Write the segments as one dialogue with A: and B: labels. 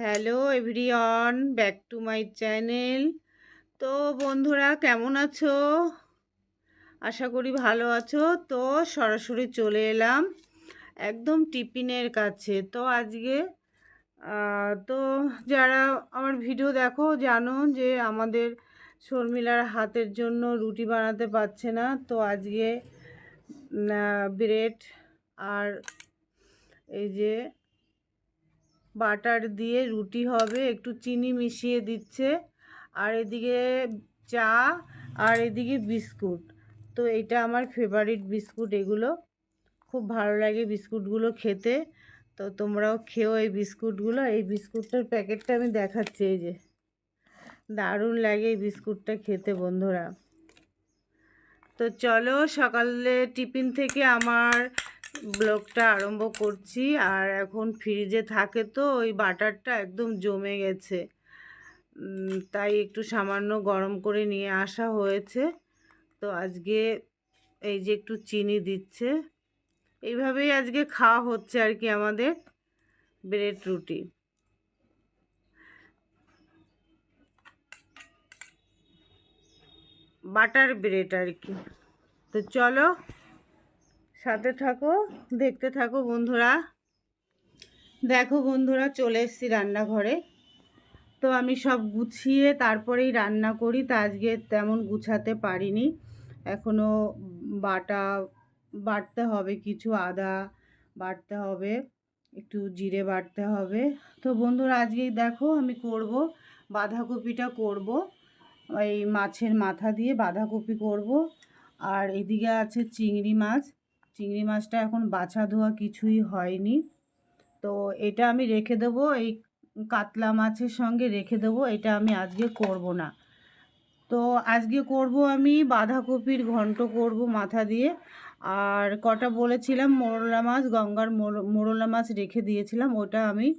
A: Hello everyone, back to my channel. তো বন্ধুরা, কেমন আছো? আশা করি ভালো আছো। তো সরাসরি চলে এলাম একদম টিফিনের কাছে। তো আজকে তো যারা আমার ভিডিও দেখো, জানো যে আমাদের শর্মিলার হাতের জন্য রুটি বানাতে পারছে না। তো আজকে ব্রেড আর এই যে বাটার দিয়ে রুটি হবে, একটু চিনি মিশিয়ে দিচ্ছে। আর এদিকে চা, আর এদিকে বিস্কুট। তো এটা আমার ফেভারিট বিস্কুট এগুলো। খুব ভালো লাগে বিস্কুটগুলো খেতে। তো তোমরাও খেও এই বিস্কুটগুলো। এই বিস্কুটটার প্যাকেটটা আমি দেখাচ্ছি, এই যে। দারুণ লাগে এই বিস্কুটটা খেতে বন্ধুরা। তো চলো সকালে টিফিন থেকে আমার ব্লগটা আরম্ভ করছি আর এখন ফ্রিজে থাকে তো, ওই বাটারটা একদম জমে গেছে। তাই একটু সামান্য গরম করে নিয়ে আসা হয়েছে। তো আজকে এই যে একটু চিনি দিচ্ছে। এইভাবেই আজকে খাওয়া হচ্ছে আর কি আমাদের ব্রেড রুটি। বাটার ব্রেড আর কি। তো চলো সাথে থাকো, দেখতে থাকো বন্ধুরা। দেখো বন্ধুরা, চলে এসেছি রান্নাঘরে। তো আমি সব গুছিয়ে তারপরেই রান্না করি, তা আজকে তেমন গুছাতে পারিনি। এখনও বাটা, বাটতে হবে কিছু, আদা বাটতে হবে, একটু জিরে বাটতে হবে। তো বন্ধুরা, আজকেই দেখো আমি করব, বাঁধাকপিটা করব, এই মাছের মাথা দিয়ে বাঁধাকপি করব। আর এদিকে আছে চিংড়ি মাছ। চিংড়ি মাছটা এখন বাছা ধোয়া কিছুই হয়নি। তো এটা আমি রেখে দেবো, এই কাতলা মাছের সঙ্গে রেখে দেবো, এটা আমি আজকে করব না। তো আজকে করব আমি বাঁধাকপির ঘন্ট করব মাথা দিয়ে। আর কটা বলেছিলাম, মোরলা মাছ, গঙ্গার মোর- মোরলা মাছ রেখে দিয়েছিলাম, ওটা আমি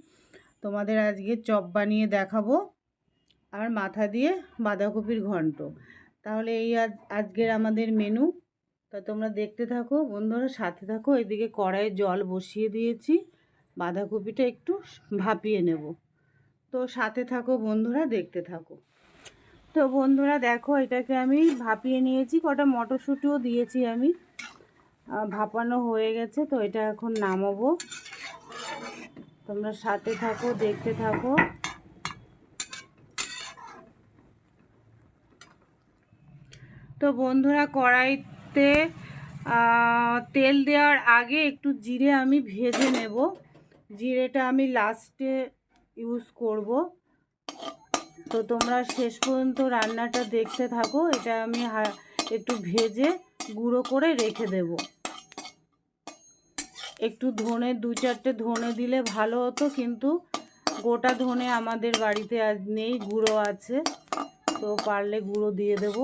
A: তোমাদের আজকে চপ বানিয়ে দেখাবো। আর মাথা দিয়ে বাঁধাকপির ঘন্ট। তাহলে এই আজ, আজকের আমাদের মেনু তা তোমরা দেখতে থাকো, বন্ধুরা সাথে থাকো। এদিকে কড়াইয়ে জল বসিয়ে দিয়েছি, বাঁধাকপিটা একটু ভাপিয়ে নেব। তো সাথে থাকো বন্ধুরা, দেখতে থাকো। তো বন্ধুরা দেখো, এটাকে আমি ভাপিয়ে নিয়েছি, কটা মটরশুঁটিও দিয়েছি আমি। ভাপানো হয়ে গেছে, তো এটা এখন নামাবো। তোমরা সাথে থাকো, দেখতে থাকো। তো বন্ধুরা কড়াইতে আহ, তেল দেওয়ার আগে একটু জিরে আমি ভেজে নেব। জিরেটা আমি লাস্টে ইউজ করব। তো তোমরা শেষ পর্যন্ত রান্নাটা দেখতে থাকো। এটা আমি একটু ভেজে গুঁড়ো করে রেখে দেব। একটু ধনে দু চারটে ধনে দিলে ভালো হতো কিন্তু গোটা ধনে আমাদের বাড়িতে আজ নেই গুঁড়ো আছে। তো পারলে গুঁড়ো দিয়ে দেবো।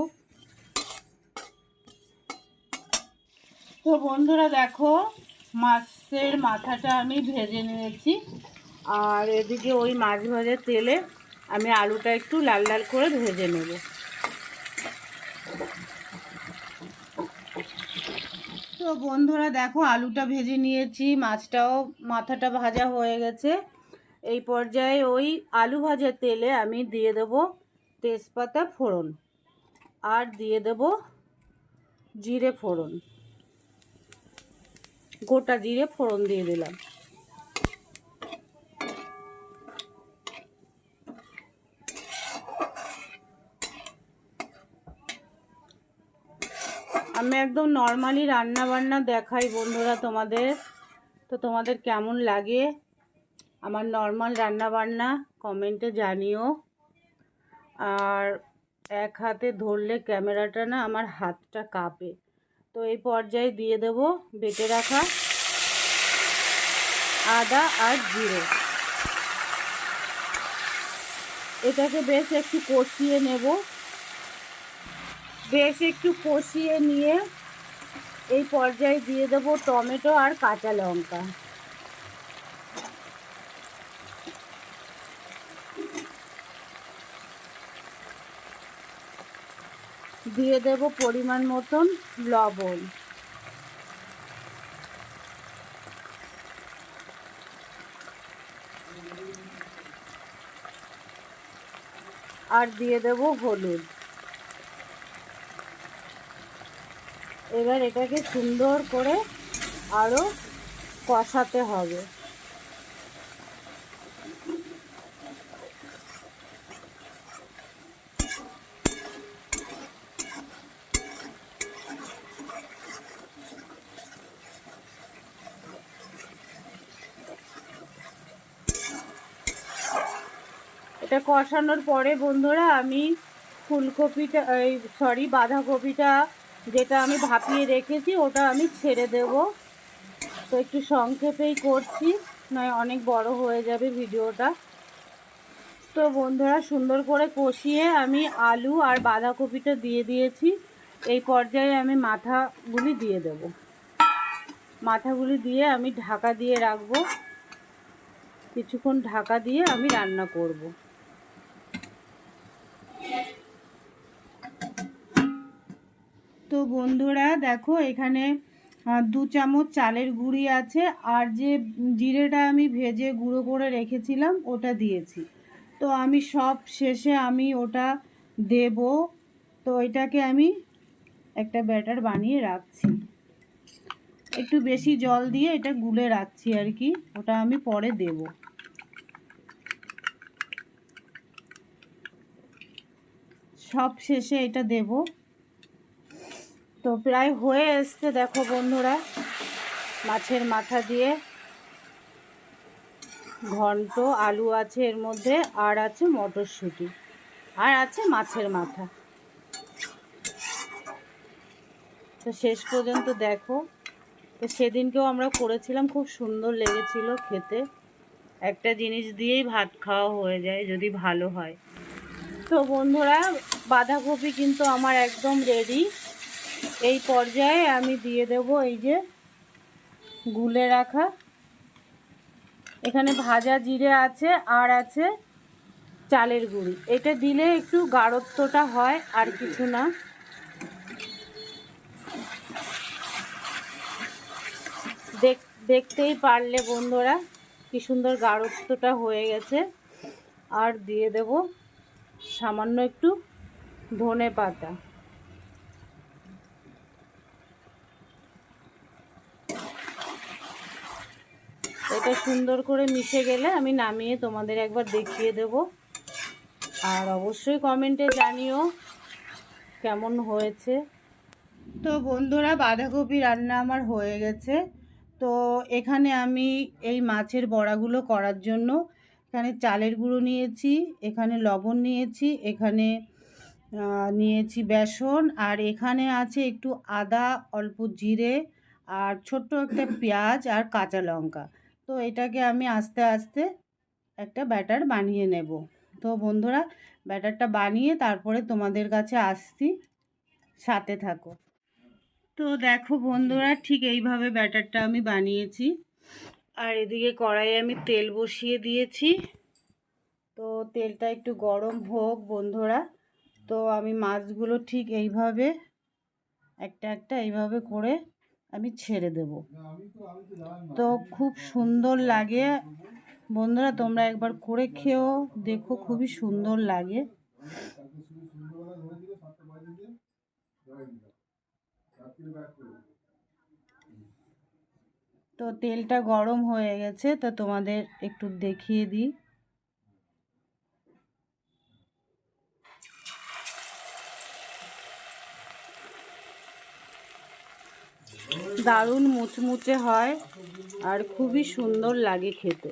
A: তো বন্ধুরা দেখো, মাছের মাথাটা আমি ভেজে নিয়েছি। আর এদিকে ওই মাছ ভাজার তেলে আমি আলুটা একটু লাল লাল করে ভেজে নেব। তো বন্ধুরা দেখো, আলুটা ভেজে নিয়েছি, মাছটাও, মাথাটা ভাজা হয়ে গেছে। এই পর্যায়ে ওই আলু ভাজার তেলে আমি দিয়ে দেব তেজপাতা ফোড়ন। আর দিয়ে দেব জিরে ফোড়ন। গোটা জিরে ফোড়ন দিয়ে দিলাম। আমি একদম নর্মালি রান্না বান্না দেখাই বন্ধুরা তোমাদের। তো তোমাদের কেমন লাগে আমার নর্মাল রান্না বান্না কমেন্টে জানিও। আর এক হাতে ধরলে ক্যামেরাটা না আমার হাতটা কাঁপে। তো এই পর্যায়ে দিয়ে দেব বেটে রাখা আদা আর জিরে। এটাকে বেশ একটু কষিয়ে নেব। বেশ একটু কষিয়ে নিয়ে এই পর্যায়ে দিয়ে দেব টমেটো আর কাঁচা লঙ্কা। দিয়ে দেব পরিমাণ মতন লবণ। আর দিয়ে দেব হলুদ। এবার এটাকে সুন্দর করে আরও কষাতে হবে। কষানোর পরে বন্ধুরা, আমি ফুলকপিটা, এই সরি বাঁধাকপিটা যেটা আমি ভাপিয়ে রেখেছি, ওটা আমি ছেড়ে দেব। তো একটু সংক্ষেপেই করছি, নয়, অনেক বড় হয়ে যাবে ভিডিওটা। তো বন্ধুরা, সুন্দর করে কষিয়ে আমি আলু আর বাঁধাকপিটা দিয়ে দিয়েছি। এই পর্যায়ে আমি মাথাগুলি দিয়ে দেব। মাথাগুলি দিয়ে আমি ঢাকা দিয়ে রাখব। কিছুক্ষণ ঢাকা দিয়ে আমি রান্না করব। বন্ধুরা, দেখো এখানে দু চামচ চালের গুঁড়ি আছে, আর যে জিরেটা আমি ভেজে গুঁড়ো করে রেখেছিলাম, ওটা দিয়েছি। তো আমি সব শেষে আমি ওটা দেব। তো এটাকে আমি একটা ব্যাটার বানিয়ে রাখছি। একটু বেশি জল দিয়ে এটা গুলে রাখছি আর কি, ওটা আমি পরে দেব। সব শেষে এটা দেব। তো প্রায় হয়ে এসছে, দেখো বন্ধুরা, মাছের মাথা দিয়ে। ঘন্ট, আলু আছে এর মধ্যে, আর আছে মটরশুঁটি, আর আছে মাছের মাথা। তো শেষ পর্যন্ত দেখো, তো সেদিনকেও আমরা করেছিলাম, খুব সুন্দর লেগেছিল খেতে। একটা জিনিস দিয়েই ভাত খাওয়া হয়ে যায়, যদি ভালো হয়। তো বন্ধুরা, বাঁধাকপি কিন্তু আমার একদম রেডি এই পর্যায়ে আমি দিয়ে দেব এই যে গুলে রাখা। এখানে ভাজা জিরে আছে, আর আছে চালের গুঁড়ি। এটা দিলে একটু গাঢ়ত্বটা হয়, আর কিছু না। দেখ, দেখতেই পারলে বন্ধুরা, কি সুন্দর গাঢ়ত্বটা হয়ে গেছে। আর দিয়ে দেব সামান্য একটু ধনে পাতা। এটা সুন্দর করে মিশে গেলে আমি নামিয়ে তোমাদের একবার দেখিয়ে দেব। আর অবশ্যই কমেন্টে জানিও কেমন হয়েছে। তো বন্ধুরা, বাঁধাকপি রান্না আমার হয়ে গেছে। তো এখানে আমি এই মাছের বড়াগুলো করার জন্য এখানে চালের গুঁড়ো নিয়েছি, এখানে লবণ নিয়েছি, এখানে নিয়েছি বেসন, আর এখানে আছে একটু আদা, অল্প জিরে, আর ছোট্ট একটা পেঁয়াজ আর কাঁচা লঙ্কা। তো এটাকে আমি আস্তে আস্তে একটা ব্যাটার বানিয়ে নেব। তো বন্ধুরা, ব্যাটারটা বানিয়ে তারপরে তোমাদের কাছে আসছি। সাথে থাকো। তো দেখো বন্ধুরা, ঠিক এইভাবে ব্যাটারটা আমি বানিয়েছি। আর এদিকে কড়াইয়ে আমি তেল বসিয়ে দিয়েছি। তো তেলটা একটু গরম হোক বন্ধুরা। তো আমি মাছগুলো ঠিক এইভাবে, একটা একটা এইভাবে করে আমি ছেড়ে দেব। তো খুব সুন্দর লাগে। বন্ধুরা তোমরা একবার করে খেও। দেখো খুবই সুন্দর লাগে। তো তেলটা গরম হয়ে গেছে তো তোমাদের একটু দেখিয়ে দিই। দারুণ মুচমুচে হয় আর খুবই সুন্দর লাগে খেতে।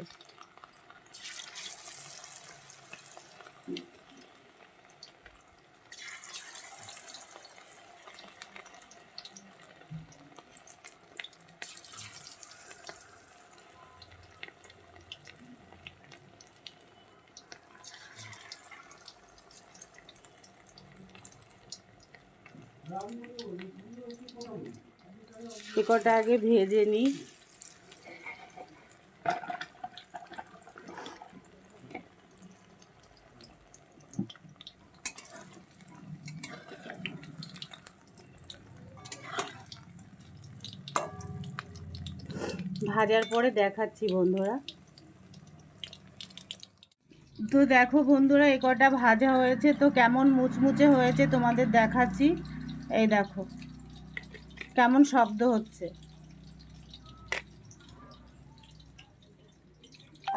A: এ কটা আগে ভেজে নিই। ভাজার পরে দেখাচ্ছি বন্ধুরা। তো দেখো বন্ধুরা, এ কটা ভাজা হয়েছে, তো কেমন মুচমুচে হয়েছে তোমাদের দেখাচ্ছি। এই দেখো। কেমন শব্দ হচ্ছে?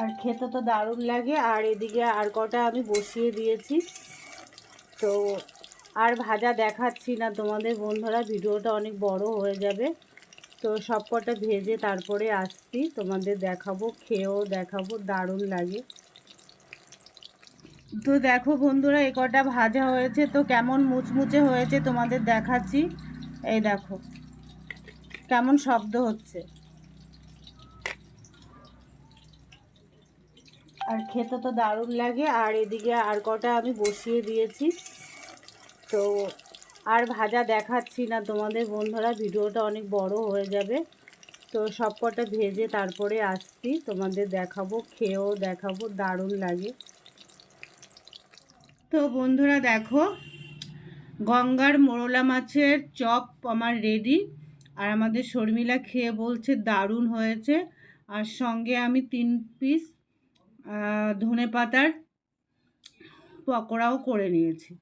A: আর খেতে তো দারুণ লাগে, আর এদিকে আর কটা আমি বসিয়ে দিয়েছি। তো আর ভাজা দেখাচ্ছি না তোমাদের বন্ধুরা, ভিডিওটা অনেক বড় হয়ে যাবে। তো সব কটা ভেজে তারপরে আসছি, তোমাদের দেখাবো, খেয়েও দেখাবো, দারুণ লাগে। তো দেখো বন্ধুরা, এ কটা ভাজা হয়েছে, তো কেমন মুচমুচে হয়েছে তোমাদের দেখাচ্ছি। এই দেখো। কেমন শব্দ হচ্ছে? আর খেতে তো দারুণ লাগে, আর এদিকে আর কটা আমি বসিয়ে দিয়েছি। তো আর ভাজা দেখাচ্ছি না তোমাদের বন্ধুরা, ভিডিওটা অনেক বড় হয়ে যাবে। তো সব কটা ভেজে তারপরে আসছি, তোমাদের দেখাবো, খেয়েও দেখাবো, দারুণ লাগে। তো বন্ধুরা দেখো, গঙ্গার মোরলা মাছের চপ আমার রেডি আর আমাদের শর্মিলা খেয়ে বলছে, দারুণ হয়েছে। আর সঙ্গে আমি তিন পিস ধনে পাতার পকোড়াও করে নিয়েছি।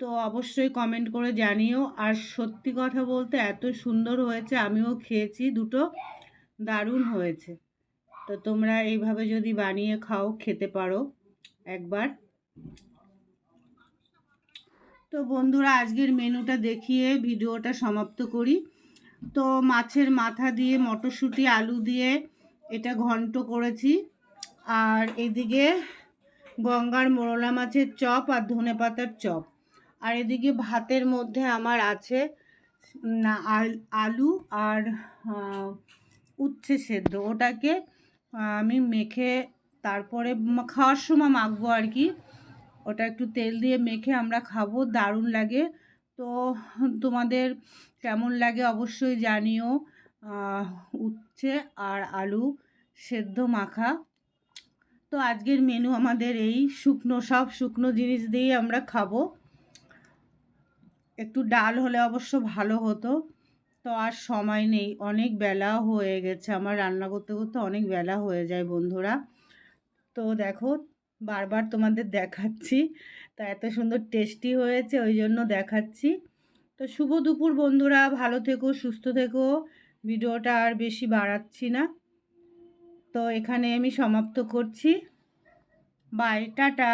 A: তো অবশ্যই কমেন্ট করে জানিও। আর সত্যি কথা বলতে এত সুন্দর হয়েছে, আমিও খেয়েছি দুটো, দারুণ হয়েছে। তো তোমরা এইভাবে যদি বানিয়ে খাও, খেতে পারো একবার। তো বন্ধুরা, আজকের মেনুটা দেখিয়ে ভিডিওটা সমাপ্ত করি। তো মাছের মাথা দিয়ে, মটরশুঁটি, আলু দিয়ে এটা ঘন্ট করেছি। আর এদিকে গঙ্গার মোরলা মাছের চপ আর ধনে পাতার চপ। আর এদিকে ভাতের মধ্যে আমার আছে আলু আর উচ্ছে সেদ্ধ। ওটাকে আমি মেখে তারপরে খাওয়ার সময় মাখবো আর কি। ওটা একটু তেল দিয়ে মেখে আমরা খাব, দারুণ লাগে। তো তোমাদের কেমন লাগে অবশ্যই জানিও। উচ্ছে আর আলু সেদ্ধ মাখা। তো আজকের মেনু আমাদের এই শুকনো, সব শুকনো জিনিস দিয়েই আমরা খাব। একটু ডাল হলে অবশ্য ভালো হতো। তো আর সময় নেই, অনেক বেলা হয়ে গেছে। আমার রান্না করতে করতে অনেক বেলা হয়ে যায় বন্ধুরা। তো দেখো, বারবার তোমাদের দেখাচ্ছি। তা এত সুন্দর টেস্টি হয়েছে ওই জন্য দেখাচ্ছি। তো শুভ দুপুর বন্ধুরা, ভালো থেকো, সুস্থ থেকো। ভিডিওটা আর বেশি বাড়াচ্ছি না। তো এখানে আমি সমাপ্ত করছি। Bye ta ta.